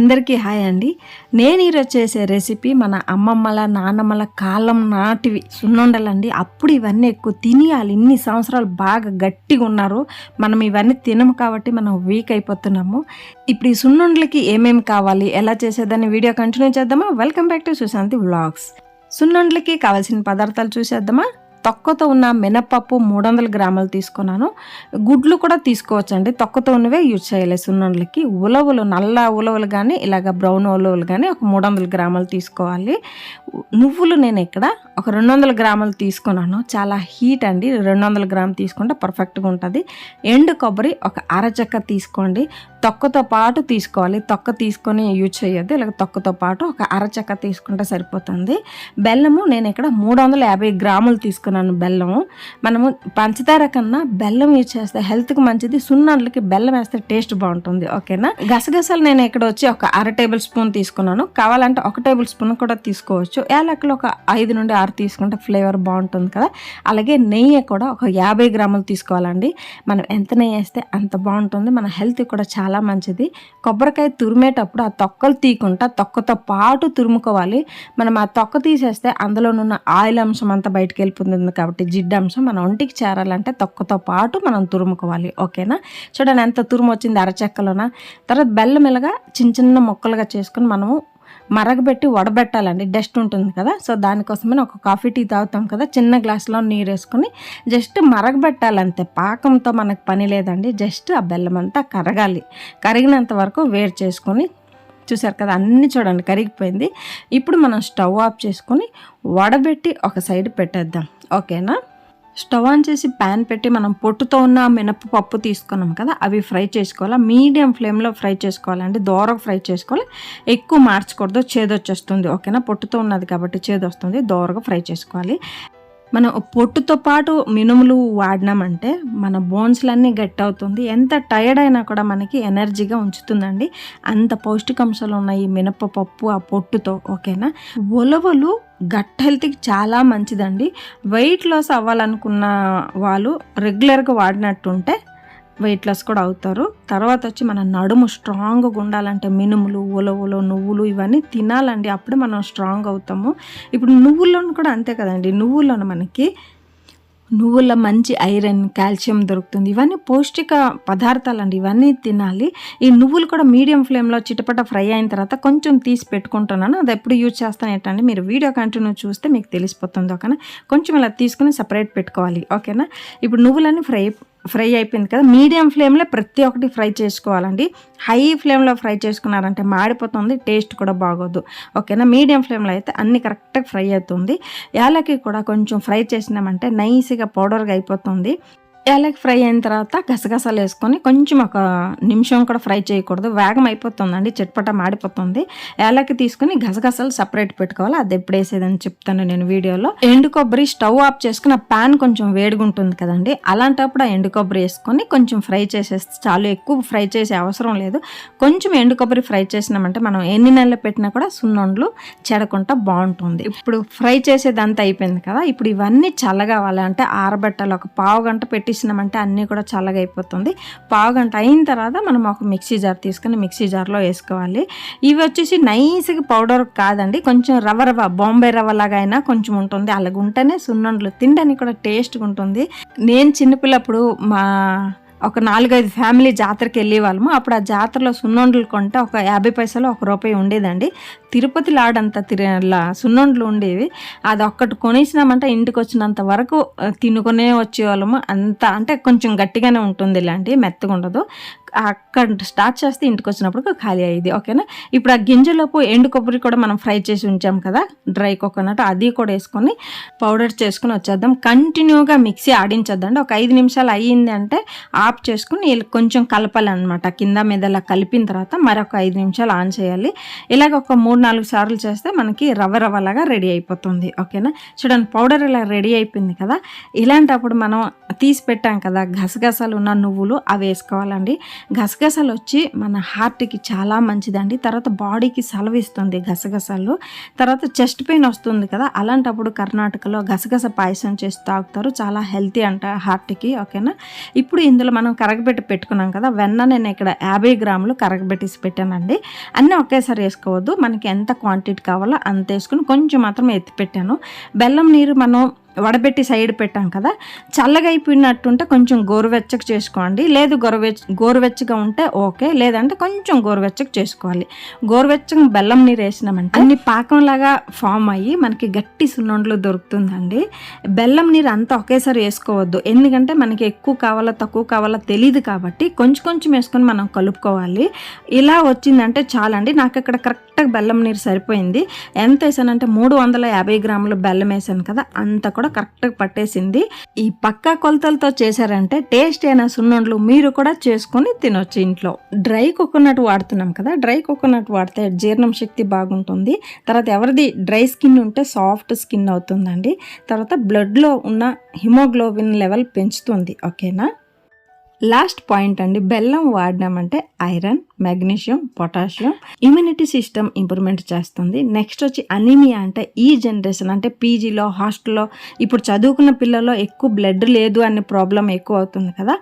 అందరికీ హాయ్ అండి. నేను ఈరోజు చేసే రెసిపీ మన అమ్మమ్మల నాన్నమ్మల కాలం నాటివి సున్నుండలండి. అప్పుడు ఇవన్నీ ఎక్కువ తినేయాలి. ఇన్ని సంవత్సరాలు బాగా గట్టిగా ఉన్నారు. మనం ఇవన్నీ తినము కాబట్టి మనం వీక్ అయిపోతున్నాము. ఇప్పుడు ఈ సున్నుండలకి ఏమేమి కావాలి? ఎలా చేసేదాన్ని వీడియో కంటిన్యూ చేద్దామా? Welcome back to Sushanti vlogs సున్నుండలకి కావాల్సిన పదార్థాలు చూసేద్దామా? తొక్కతో ఉన్న మినపప్పు మూడు వందల గ్రాములు తీసుకున్నాను. గుడ్లు కూడా తీసుకోవచ్చండి. తొక్కతో ఉన్నవే యూజ్ చేయాలి. సున్నుండలకి ఉలవలు నల్ల ఉలవలు కానీ ఇలాగ బ్రౌన్ ఉలవలు కానీ ఒక మూడు వందల గ్రాములు తీసుకోవాలి. నువ్వులు నేను ఇక్కడ ఒక రెండు వందల గ్రాములు తీసుకున్నాను. చాలా హీట్ అండి. రెండు వందల గ్రాములు తీసుకుంటే పర్ఫెక్ట్గా ఉంటుంది. ఎండు కొబ్బరి ఒక అరచక్క తీసుకోండి. తొక్కతో పాటు తీసుకోవాలి. తొక్క తీసుకొని యూజ్ చేయొద్దు. ఇలాగ తొక్కతో పాటు ఒక అరచక్క తీసుకుంటే సరిపోతుంది. బెల్లము నేను ఇక్కడ మూడు వందల యాభై గ్రాములు తీసుకున్నాను. బెల్లము. మనము పంచదార కన్నా బెల్లం యూజ్ చేస్తే హెల్త్కి మంచిది సున్నాళ్ళకి బెల్లం వేస్తే టేస్ట్ బాగుంటుంది. ఓకేనా? గసగసాలు నేను ఇక్కడ వచ్చి ఒక అర టేబుల్ స్పూన్ తీసుకున్నాను. కావాలంటే ఒక టేబుల్ స్పూన్ కూడా తీసుకోవచ్చు. యాలకులు ఒక ఐదు నుండి ఆరు తీసుకుంటే ఫ్లేవర్ బాగుంటుంది కదా. అలాగే నెయ్యి కూడా ఒక యాభై గ్రాములు తీసుకోవాలండి. మనం ఎంత నెయ్యి వేస్తే అంత బాగుంటుంది. మన హెల్త్ కూడా చాలా మంచిది. కొబ్బరికాయ తురిమేటప్పుడు ఆ తొక్కలు తీయకుండా తొక్కతో పాటు తురుముకోవాలి. మనం ఆ తొక్క తీసేస్తే అందులోనున్న ఆయిల్ అంశం అంతా బయటకు వెళ్ళిపోతుంది. కాబట్టి జిడ్డు అంశం మన ఒంటికి చేరాలంటే తొక్కతో పాటు మనం తురుముకోవాలి ఓకేనా? చూడండి ఎంత తురుము వచ్చింది అరచెక్కలోన తర్వాత బెల్లం ఇలాగా చిన్న చిన్న ముక్కలుగా చేసుకొని మనము మరగబెట్టి వడబెట్టాలండి. డస్ట్ ఉంటుంది కదా సో దానికోసమే ఒక కాఫీ టీ తాగుతాం కదా చిన్న గ్లాస్లో నీరు వేసుకొని జస్ట్ మరగబెట్టాలంతే. పాకంతో మనకు పని లేదండి జస్ట్ ఆ బెల్లం అంతా కరగాలి. కరిగినంత వరకు వేడి చేసుకొని చూసారు కదా అన్నీ చూడండి కరిగిపోయింది. ఇప్పుడు మనం స్టవ్ ఆఫ్ చేసుకొని వడబెట్టి ఒక సైడ్ పెట్టేద్దాం. ఓకేనా? స్టవ్ ఆన్ చేసి ప్యాన్ పెట్టి మనం పొట్టుతో ఉన్న మినపప్పు తీసుకున్నాం కదా అవి ఫ్రై చేసుకోవాలి? మీడియం ఫ్లేమ్లో ఫ్రై చేసుకోవాలండి దోరగా ఫ్రై చేసుకోవాలి. ఎక్కువ మార్చకూడదు చేదొచ్చేస్తుంది. ఓకేనా? పొట్టుతో ఉన్నది కాబట్టి చేదొస్తుంది దోరగా ఫ్రై చేసుకోవాలి. మనం పొట్టుతో పాటు మినుములు వాడినామంటే మన బోన్స్లన్నీ గట్టి అవుతుంది ఎంత టైర్డ్ అయినా కూడా మనకి ఎనర్జీగా ఉంచుతుందండి. అంత పౌష్టికాంశాలు ఉన్నాయి మినపప్పు ఆ పొట్టుతో ఓకేనా? ఉలవలు గట్ హెల్త్కి చాలా మంచిదండి. వెయిట్ లాస్ అవ్వాలనుకున్న వాళ్ళు రెగ్యులర్గా వాడినట్టుంటే వెయిట్ లాస్ కూడా అవుతారు. తర్వాత వచ్చి మన నడుము స్ట్రాంగ్గా ఉండాలంటే మినుములు ఉలవలు నువ్వులు ఇవన్నీ తినాలండి. అప్పుడే మనం స్ట్రాంగ్ అవుతాము. ఇప్పుడు నువ్వుల్లోనూ కూడా అంతే కదండి. నువ్వుల్లోనూ మనకి నువ్వుల మంచి ఐరన్ కాల్షియం దొరుకుతుంది. ఇవన్నీ పౌష్టిక పదార్థాలు అండి ఇవన్నీ తినాలి. ఈ నువ్వులు కూడా మీడియం ఫ్లేమ్లో చిటపట ఫ్రై అయిన తర్వాత కొంచెం తీసి పెట్టుకుంటున్నాను. అది ఎప్పుడు యూజ్ చేస్తాను ఏంటంటే మీరు వీడియో కంటిన్యూ చూస్తే మీకు తెలిసిపోతుంది ఓకేనా? కొంచెం ఇలా తీసుకుని సపరేట్ పెట్టుకోవాలి ఓకేనా? ఇప్పుడు నువ్వులన్నీ ఫ్రై ఫ్రై అయిపోయింది కదా. మీడియం ఫ్లేమ్లో ప్రతి ఒక్కటి ఫ్రై చేసుకోవాలండి. హై ఫ్లేమ్లో ఫ్రై చేసుకున్నారంటే మాడిపోతుంది టేస్ట్ కూడా బాగోదు. ఓకేనా? మీడియం ఫ్లేమ్లో అయితే అన్ని కరెక్ట్గా ఫ్రై అవుతుంది. యాలకి కూడా కొంచెం ఫ్రై చేసినామంటే నైస్గా పౌడర్గా అయిపోతుంది. యాలకి ఫ్రై అయిన తర్వాత గసగసాలు వేసుకొని కొంచెం ఒక నిమిషం కూడా ఫ్రై చేయకూడదు. వేగం అయిపోతుందండి. చిట్పట మాడిపోతుంది. యాలకి తీసుకుని గసగసాలు సపరేట్ పెట్టుకోవాలి. అది ఎప్పుడు వేసేదని చెప్తాను నేను వీడియోలో. ఎండు కొబ్బరి స్టవ్ ఆఫ్ చేసుకుని ఆ ప్యాన్ కొంచెం వేడిగా ఉంటుంది కదండి. అలాంటప్పుడు ఆ ఎండు కొబ్బరి వేసుకొని కొంచెం ఫ్రై చేసేస్తే చాలు. ఎక్కువ ఫ్రై చేసే అవసరం లేదు. కొంచెం ఎండు కొబ్బరి ఫ్రై చేసినామంటే మనం ఎన్ని నెలలు పెట్టినా కూడా సున్నుండలు చెడకుండా బాగుంటుంది. ఇప్పుడు ఫ్రై చేసేదంతా అయిపోయింది కదా. ఇప్పుడు ఇవన్నీ చల్లగా అంటే ఆరబెట్టాలి. ఒక పావు గంట పెట్టి వేసినామంటే అన్నీ కూడా చల్లగా అయిపోతుంది. పావు గంట అయిన తర్వాత మనం ఒక మిక్సీ జార్ తీసుకొని మిక్సీ జార్లో వేసుకోవాలి. ఇవి వచ్చేసి నైస్గా పౌడర్ కాదండి కొంచెం రవ్వ రవ్వ బాంబే రవ్వ లాగా అయినా కొంచెం ఉంటుంది. అలాగ ఉంటేనే సున్నుండలు తినడానికి కూడా టేస్ట్గా ఉంటుంది. నేను చిన్నపిల్లప్పుడు మా ఒక నాలుగైదు ఫ్యామిలీ జాతరకి వెళ్ళే వాళ్ళము అప్పుడు ఆ జాతరలో సున్నుండలు కొంటే ఒక యాభై పైసలు ఒక రూపాయి ఉండేదండి. తిరుపతి లాడంత తిర సున్నుండలు ఉండేవి. అది ఒక్కటి కొనేసినామంటే ఇంటికి వచ్చినంత వరకు తినుకునే వచ్చేవాళ్ళము. అంత అంటే కొంచెం గట్టిగానే ఉంటుంది ఇలాంటి మెత్తగా ఉండదు అక్కడ స్టార్ట్ చేస్తే ఇంటికి వచ్చినప్పుడు ఖాళీ అయ్యేది ఓకేనా? ఇప్పుడు ఆ గింజలోపు ఎండు కొబ్బరి కూడా మనం ఫ్రై చేసి ఉంచాం కదా డ్రై కోకోనట్ అది కూడా వేసుకొని పౌడర్ చేసుకుని వచ్చేద్దాం. కంటిన్యూగా మిక్సీ ఆడించొద్దండి. ఒక ఐదు నిమిషాలు అయ్యింది అంటే ఆఫ్ చేసుకుని కొంచెం కలపాలన్నమాట. కింద మీద ఇలా కలిపిన తర్వాత మరొక ఐదు నిమిషాలు ఆన్ చేయాలి. ఇలాగ ఒక మూడు నాలుగు సార్లు చేస్తే మనకి రవ్వ రవ్వలాగా రెడీ అయిపోతుంది ఓకేనా? చూడండి పౌడర్ ఇలా రెడీ అయిపోయింది కదా? ఇలాంటప్పుడు మనం తీసి పెట్టాం కదా గసగసాలు ఉన్న నువ్వులు అవి వేసుకోవాలండి. గసగసాలు వచ్చి మన హార్ట్కి చాలా మంచిదండి. తర్వాత బాడీకి సెలవిస్తుంది గసగసాలు. తర్వాత చెస్ట్ పెయిన్ వస్తుంది కదా అలాంటప్పుడు కర్ణాటకలో గసగస పాయసం చేసి తాగుతారు. చాలా హెల్తీ అంట హార్ట్కి ఓకేనా? ఇప్పుడు ఇందులో మనం కరగబెట్టి పెట్టుకున్నాం కదా వెన్న నేను ఇక్కడ యాభై గ్రాములు కరగబెట్టేసి పెట్టానండి. అన్నీ ఒకేసారి వేసుకోవద్దు. మనకి ఎంత క్వాంటిటీ కావాలో అంత వేసుకుని కొంచెం మాత్రం ఎత్తి పెట్టాను. బెల్లం నీరు మనం వడబెట్టి సైడ్ పెట్టాం కదా చల్లగా అయిపోయినట్టుంటే కొంచెం గోరువెచ్చగా చేసుకోండి. లేదు గోరువెచ్చ గోరువెచ్చగా ఉంటే ఓకే లేదంటే కొంచెం గోరువెచ్చగా చేసుకోవాలి. గోరువెచ్చగా బెల్లం నీరు వేసినామంటే అన్ని పాకంలాగా ఫామ్ అయ్యి మనకి గట్టి సున్నుండలు దొరుకుతుందండి. బెల్లం నీరు అంతా ఒకేసారి వేసుకోవద్దు. ఎందుకంటే మనకి ఎక్కువ కావాలా తక్కువ కావాలా తెలియదు కాబట్టి కొంచెం కొంచెం వేసుకొని మనం కలుపుకోవాలి. ఇలా వచ్చిందంటే చాలండి. నాకు ఇక్కడ కరెక్ట్గా బెల్లం నీరు సరిపోయింది. ఎంత వేసానంటే మూడు వందల యాభై గ్రాములు బెల్లం వేసాను కదా అంత కూడా కరెక్ట్గా పట్టేసింది. ఈ పక్కా కొలతలతో చేశారంటే టేస్ట్ అయిన సున్నుండలు మీరు కూడా చేసుకొని తినొచ్చు ఇంట్లో. డ్రై కోకోనట్ వాడుతున్నాం కదా డ్రై కోకోనట్ వాడితే జీర్ణం శక్తి బాగుంటుంది. తర్వాత ఎవరిది డ్రై స్కిన్ ఉంటే సాఫ్ట్ స్కిన్ అవుతుందండి. తర్వాత బ్లడ్లో ఉన్న హిమోగ్లోబిన్ లెవెల్ పెంచుతుంది ఓకేనా లాస్ట్ పాయింట్ అండి బెల్లం వాడినామంటే iron magnesium potassium immunity system improvement చేస్తుంది. నెక్స్ట్ వచ్చి అనీమియా అంటే ఈ జనరేషన్ అంటే పీజీలో హాస్టల్లో ఇప్పుడు చదువుకున్న పిల్లల్లో ఎక్కువ బ్లడ్ లేదు అనే ప్రాబ్లం ఎక్కువ అవుతుంది కదా.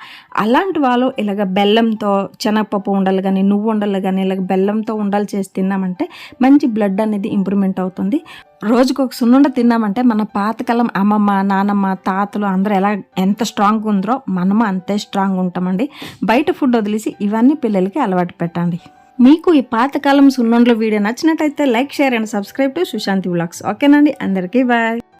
అలాంటి వాళ్ళు ఇలాగ బెల్లంతో శనగపప్పు ఉండలు కానీ నువ్వు ఉండలు కానీ ఇలాగ బెల్లంతో ఉండాలి చేసి తిన్నామంటే మంచి బ్లడ్ అనేది ఇంప్రూవ్మెంట్ అవుతుంది. రోజుకు ఒక సున్నుండ తిన్నామంటే మన పాతకాలం అమ్మమ్మ నానమ్మ తాతలు అందరూ ఎలా ఎంత స్ట్రాంగ్ ఉందో మనము అంతే స్ట్రాంగ్ ఉంటామండి. బయట ఫుడ్ వదిలేసి ఇవన్నీ పిల్లలకి అలవాటు పెట్టండి. మీకు ఈ పాతకాలం సున్నుండల వీడియో నచ్చినట్టయితే like share and subscribe to Sushanti blogs ఓకేనండి అందరికీ బాయ్